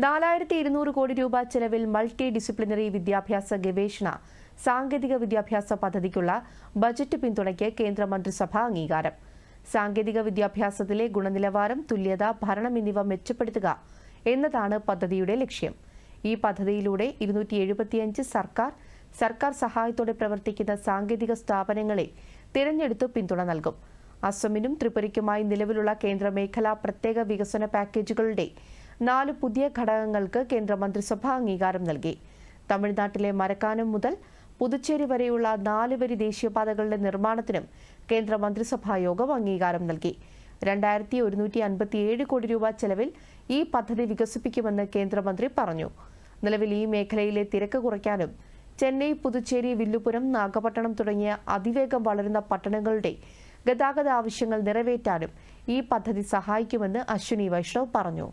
നാലായിരത്തി ഇരുന്നൂറ് കോടി രൂപ ചെലവിൽ മൾട്ടി ഡിസിപ്ലിനറി വിദ്യാഭ്യാസ ഗവേഷണ സാങ്കേതിക വിദ്യാഭ്യാസ പദ്ധതിക്കുള്ള ബജറ്റ് പിന്തുണയ്ക്ക് കേന്ദ്രമന്ത്രിസഭ അംഗീകാരം. സാങ്കേതിക വിദ്യാഭ്യാസത്തിലെ ഗുണനിലവാരം തുല്യത ഭരണം എന്നിവ മെച്ചപ്പെടുത്തുക എന്നതാണ് പദ്ധതിയുടെ ലക്ഷ്യം. ഈ പദ്ധതിയിലൂടെ ഇരുന്നൂറ്റി എഴുപത്തിയഞ്ച് സർക്കാർ സർക്കാർ സഹായത്തോടെ പ്രവർത്തിക്കുന്ന സാങ്കേതിക സ്ഥാപനങ്ങളെ തിരഞ്ഞെടുത്ത് പിന്തുണ നൽകും. അസമിനും ത്രിപുരയ്ക്കുമായി നിലവിലുള്ള കേന്ദ്ര മേഖലാ പ്രത്യേക വികസന പാക്കേജുകളുടെ നാല് പുതിയ ഘടകങ്ങൾക്ക് കേന്ദ്ര മന്ത്രിസഭ അംഗീകാരം നൽകി. തമിഴ്നാട്ടിലെ മരക്കാനം മുതൽ പുതുച്ചേരി വരെയുള്ള നാലുവരി ദേശീയപാതകളുടെ നിർമ്മാണത്തിനും കേന്ദ്ര മന്ത്രിസഭാ യോഗം അംഗീകാരം നൽകി. രണ്ടായിരത്തി ഒരുന്നൂറ്റി അൻപത്തിയേഴ് കോടി രൂപ ചെലവിൽ ഈ പദ്ധതി വികസിപ്പിക്കുമെന്ന് കേന്ദ്രമന്ത്രി പറഞ്ഞു. നിലവിൽ ഈ മേഖലയിലെ തിരക്ക് കുറയ്ക്കാനും ചെന്നൈ പുതുച്ചേരി വില്ലുപുരം നാഗപട്ടണം തുടങ്ങിയ അതിവേഗം വളരുന്ന പട്ടണങ്ങളുടെ ഗതാഗത ആവശ്യങ്ങൾ നിറവേറ്റാനും ഈ പദ്ധതി സഹായിക്കുമെന്ന് അശ്വിനി വൈഷ്ണവ് പറഞ്ഞു.